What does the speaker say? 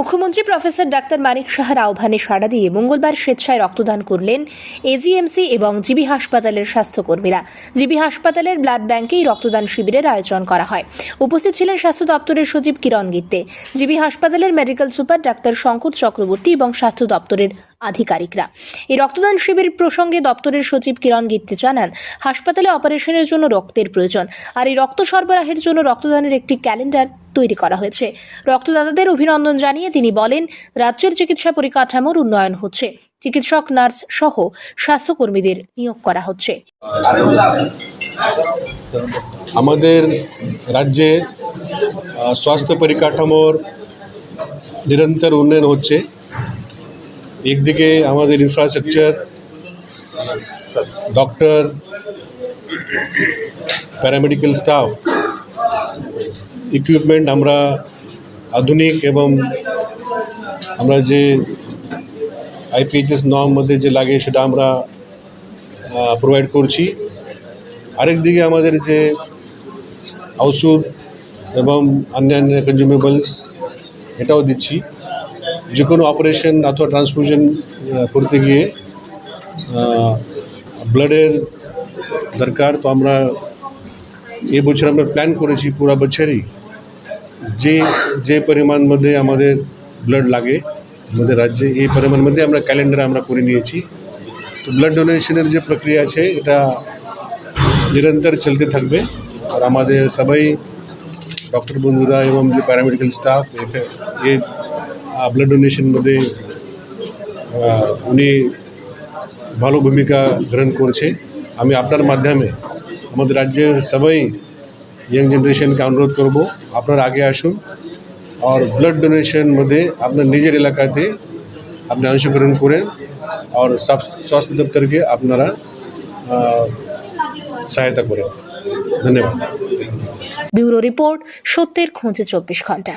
মুখ্যমন্ত্রী professor doctor মানিক সাহার আহ্বানে সাড়া দিয়ে মঙ্গলবার স্বেচ্ছায় রক্তদান করলেন এজিএমসি এবং জিবি হাসপাতালের স্বাস্থ্যকর্মীরা। জিবি হাসপাতালের ব্লাড ব্যাংকে এই রক্তদান শিবিরের আয়োজন করা হয়। উপস্থিত ছিলেন স্বাস্থ্য দপ্তরের সচিব কিরণ গিত্তে। জিবি হাসপাতালের medical super doctor Shankar Chakraborty এবং স্বাস্থ্য দপ্তরের আধিকারিকরা। এই রক্তদান শিবির প্রসঙ্গে দপ্তরের সচিব কিরণ গিত্তে জানান, হাসপাতালে অপারেশনের জন্য রক্তের প্রয়োজন, আর এই রক্ত সরবরাহের জন্য রক্তদানের একটি ক্যালেন্ডার তৈরি করা হয়েছে। রক্তদাতাদের অভিনন্দন জানিয়ে তিনি বলেন, রাজ্যের চিকিৎসা পরিকাঠামোর উন্নয়ন হচ্ছে, চিকিৎসক, নার্স সহ স্বাস্থ্যকর্মীদের নিয়োগ করা হচ্ছে। আমাদের রাজ্যে স্বাস্থ্য পরিকাঠামোর নিরন্তর উন্নয়ন হচ্ছে। একদিকে আমাদের infrastructure doctor paramedical staff equipment আমরা আধুনিক এবং আমরা যে আইপিএইচএস নর্ম মধ্যে যে লাগে সেটা আমরা প্রোভাইড করছি। আরেক দিকে আমাদের যে ওষুধ এবং অন্যান্য কনজিউমেবলস এটাও দিচ্ছি। যে কোনো অপারেশন অথবা ট্রান্সফিউশন করতে গিয়ে ব্লাডের দরকার। তো আমরা এ বছর আমরা প্ল্যান করেছি পুরো বছরই যে যে পরিমাণ মধ্যে আমাদের ব্লাড লাগে আমাদের রাজ্যে, এই পরিমাণ মধ্যে আমরা ক্যালেন্ডার আমরা করে নিয়েছি। তো ব্লাড ডোনেশনের যে প্রক্রিয়া আছে, এটা নিরন্তর চলতে থাকবে। আর আমাদের সবাই ডক্টর বন্ধুরা এবং যে প্যারামেডিক্যাল স্টাফ এই ব্লাড ডোনেশন মধ্যে উনি ভালো ভূমিকা গ্রহণ করছে। আমি আপনার মাধ্যমে আমাদের রাজ্যের সবাই ইয়াং জেনারেশনকে অনুরোধ করব, আপনারা আগে আসুন। আর ব্লাড ডোনেশন মধ্যে আপনার নিজের এলাকাতে আপনি অংশগ্রহণ করেন। আর স্বাস্থ্য দপ্তরকে আপনারা সহায়তা করেন। ধন্যবাদ। ব্যুরো রিপোর্ট সত্যের খোঁজে চব্বিশ ঘণ্টা।